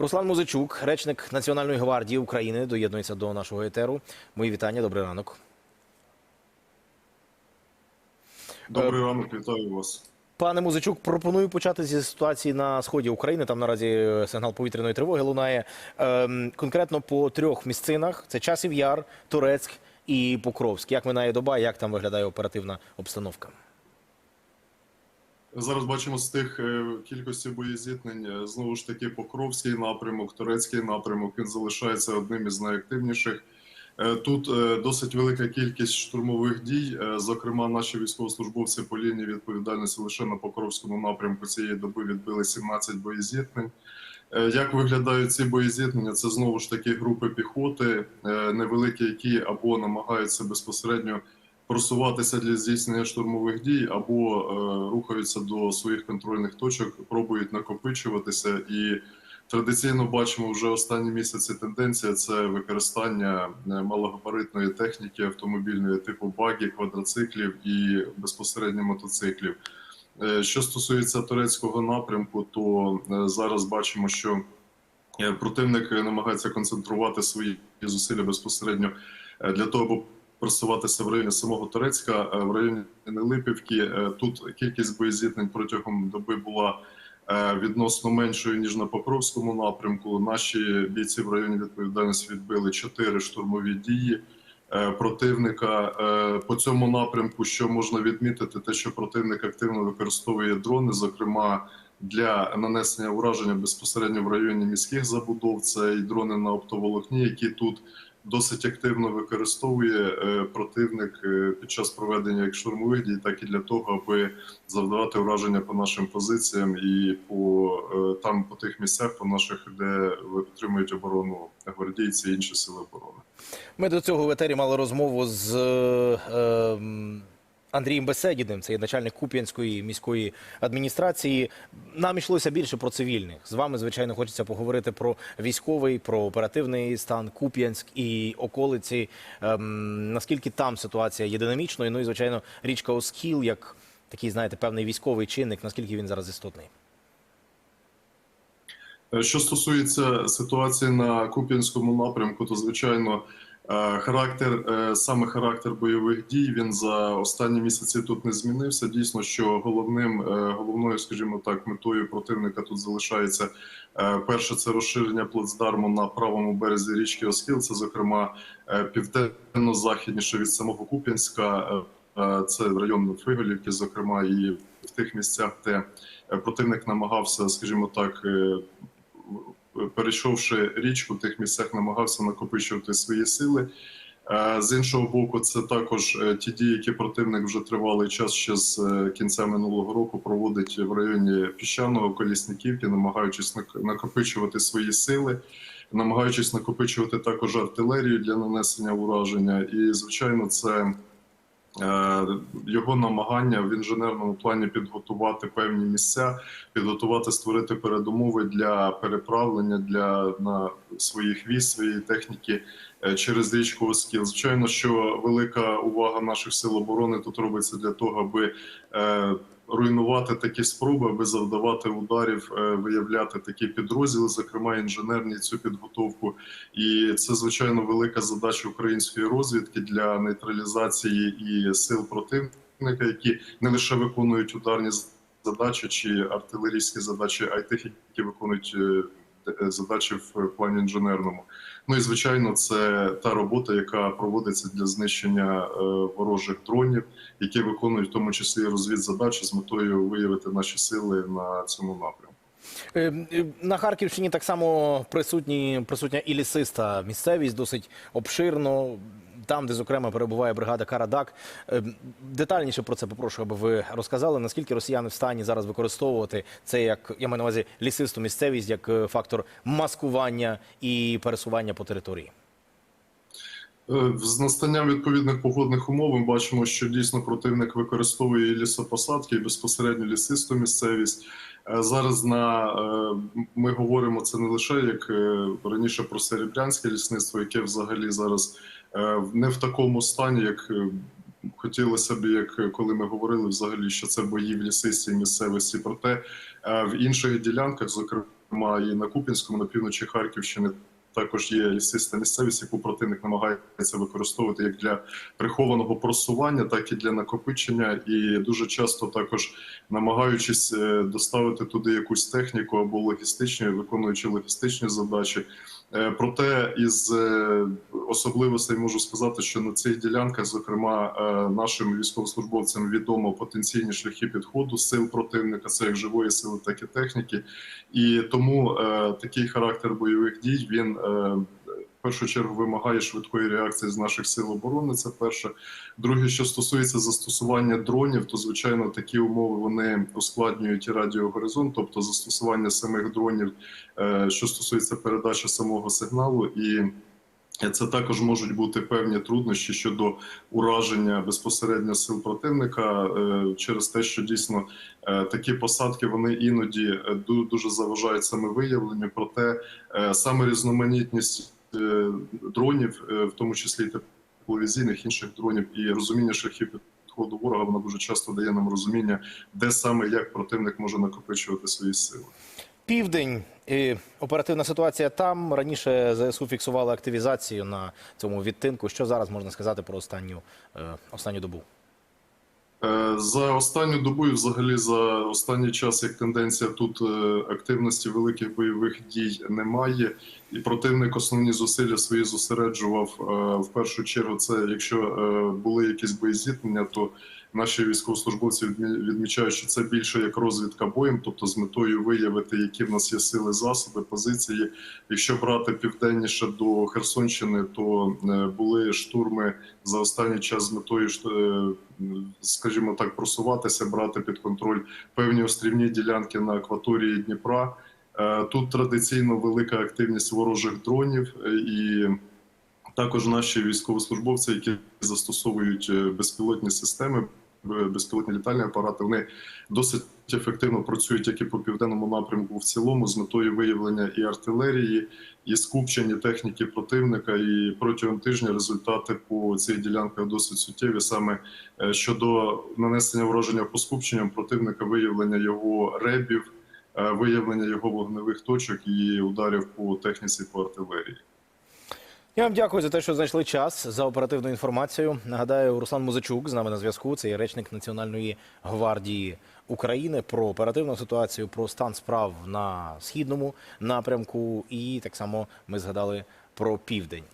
Руслан Музичук, речник Національної гвардії України, доєднується до нашого етеру. Мої вітання, добрий ранок. Добрий ранок, вітаю вас. Пане Музичук, пропоную почати зі ситуації на сході України. Там наразі е, сигнал повітряної тривоги лунає ем, конкретно по трьох місцинах: це Часів Яр, Турецьк і Покровськ. Як минає доба, як там виглядає оперативна обстановка? Зараз бачимо з тих е, кількості боєзіткнень е, знову ж таки Покровський напрямок, турецький напрямок. Він залишається одним із найактивніших. Е, Тут досить велика кількість штурмових дій. Зокрема, наші військовослужбовці по лінії відповідальності лише на Покровському напрямку цієї доби відбили 17 боєзіткнень. Е, Як виглядають ці боєзіткнення? Це знову ж таки групи піхоти, невеликі, які або намагаються безпосередньо просуватися для здійснення штурмових дій, або е, рухаються до своїх контрольних точок, пробують накопичуватися. І традиційно бачимо вже останні місяці тенденція це використання е, малогабаритної техніки автомобільної типу багі, квадроциклів і безпосередньо мотоциклів. Е, Що стосується турецького напрямку, то зараз бачимо, що противник намагається концентрувати свої зусилля безпосередньо для того, аби просуватися в районі самого Турецька, е, в районі Нелипівки. Е, Тут кількість боєзіткнень протягом доби була е, відносно меншою ніж на Покровському напрямку. Наші бійці в районі відповідальності відбили чотири штурмові дії. Противника по цьому напрямку, що можна відмітити, те, що противник активно використовує дрони, зокрема для нанесення ураження безпосередньо в районі міських забудов. Це і дрони на оптоволокні, які тут досить активно використовує е, противник е, під час проведення як штурмових дій, так і для того, аби завдавати ураження по нашим позиціям і по е, там по тих місцях, по наших, де отримують оборону гвардійці і інші сили оборони. Ми до цього в етері мали розмову з е, ем, Андрієм Беседіним, це є начальник Куп'янської міської адміністрації. Нам йшлося більше про цивільних. З вами, звичайно, хочеться поговорити про військовий, про оперативний стан Куп'янськ і околиці. Ем, наскільки там ситуація є динамічною? Ну і звичайно, річка Оскіл, як такий, знаєте, певний військовий чинник, наскільки він зараз істотний. Е, Що стосується ситуації на Куп'янському напрямку, то звичайно характер, е, саме характер бойових дій він за останні місяці тут не змінився. Дійсно, що головним е, головною, скажімо так, метою противника тут залишається е, перше це розширення плацдарму на правому березі річки Оскіл. Це зокрема південно-західніше від самого Куп'янська. Це район Фиголівки, зокрема, і в тих місцях, де противник намагався, скажімо так, перейшовши річку, в тих місцях намагався накопичувати свої сили. Е, З іншого боку, це також е, ті дії, які противник вже тривалий час ще з е, кінця минулого року проводить в районі піщаного колісниківки, намагаючись нак- накопичувати свої сили, намагаючись накопичувати також артилерію для нанесення ураження. І звичайно, це його намагання в інженерному плані підготувати певні місця, підготувати, створити передумови для переправлення для на своїх військ, своєї техніки е, через річку Оскіл. Звичайно, що велика увага наших сил оборони тут робиться для того, аби е, руйнувати такі спроби, аби завдавати ударів, е, виявляти такі підрозділи, зокрема інженерні цю підготовку. І це звичайно велика задача української розвідки для нейтралізації і сил противника, які не лише виконують ударні задачі чи артилерійські задачі, а й тих, які виконують е, задачі в плані інженерному. Ну і звичайно, це та робота, яка проводиться для знищення е, ворожих дронів, які виконують в тому числі розвідзадачі з метою виявити наші сили на цьому напрямку. Е, е, На Харківщині так само присутні, присутня і лісиста місцевість досить обширно. Там, де зокрема перебуває бригада Карадак, Е, детальніше про це попрошу, аби ви розказали, наскільки росіяни в стані зараз використовувати це як я маю на увазі лісисту місцевість як е, фактор маскування і пересування по території. Е, З настанням відповідних погодних умов ми бачимо, що дійсно противник використовує лісопосадки, і безпосередньо лісисту місцевість. Е, Зараз на ми говоримо це не лише як раніше про серебрянське лісництво, яке взагалі зараз не в такому стані, як е, хотілося б, як коли ми говорили взагалі, що це бої в лісистій місцевості. Проте е, в інших ділянках, зокрема і на Куп'янському, на півночі Харківщини. Також є лісиста місцевість, яку противник намагається використовувати як для прихованого просування, так і для накопичення, і дуже часто також намагаючись е, доставити туди якусь техніку або логістичні, виконуючи логістичні задачі. Е, Проте із е, особливостей можу сказати, що на цих ділянках, зокрема, е, нашим військовослужбовцям відомо потенційні шляхи підходу сил противника, це як живої сили, так і техніки. І тому такий характер бойових дій він в першу чергу вимагає швидкої реакції з наших сил оборони. Це перше. Друге, що стосується застосування дронів, то звичайно такі умови вони ускладнюють і радіогоризонт, тобто застосування самих дронів, е, що стосується передачі самого сигналу і. Це також можуть бути певні труднощі щодо ураження безпосередньо сил противника е, через те, що дійсно е, такі посадки вони іноді е, дуже заважають саме виявленню. Проте е, саме різноманітність е, дронів, е, в тому числі тепловізійних інших дронів, і розуміння шляхів підходу ворога, воно дуже часто дає нам розуміння, де саме як противник може накопичувати свої сили. Південь. Оперативна ситуація там. Раніше ЗСУ фіксували активізацію на цьому відтинку. Що зараз можна сказати про останню, е, останню добу? Е, За останню добу і взагалі за останній час, як тенденція тут е, активності великих бойових дій немає, і противник основні зусилля свої зосереджував е, в першу чергу. Це якщо були якісь боєзіткнення, то наші військовослужбовці відмі- відмічають, що це більше як розвідка боєм, тобто з метою виявити, які в нас є сили, засоби, позиції. Якщо брати південніше до Херсонщини, то е, були штурми за останній час з метою е, скажімо так, просуватися, брати під контроль певні острівні ділянки на акваторії Дніпра. Е, Тут традиційно велика активність ворожих дронів, і також наші військовослужбовці, які застосовують безпілотні системи, безпілотні літальні апарати, вони досить ефективно працюють як і по південному напрямку в цілому з метою виявлення і артилерії, і скупчення техніки противника. І протягом тижня результати по цих ділянках досить суттєві. Саме е, щодо нанесення враження по скупченням противника, виявлення його ребів, е, виявлення його вогневих точок і ударів по техніці по артилерії. Я вам дякую за те, що знайшли час за оперативну інформацію. Нагадаю, Руслан Музичук з нами на зв'язку. Це є речник Національної гвардії України про оперативну ситуацію, про стан справ на східному напрямку. І так само ми згадали про південь.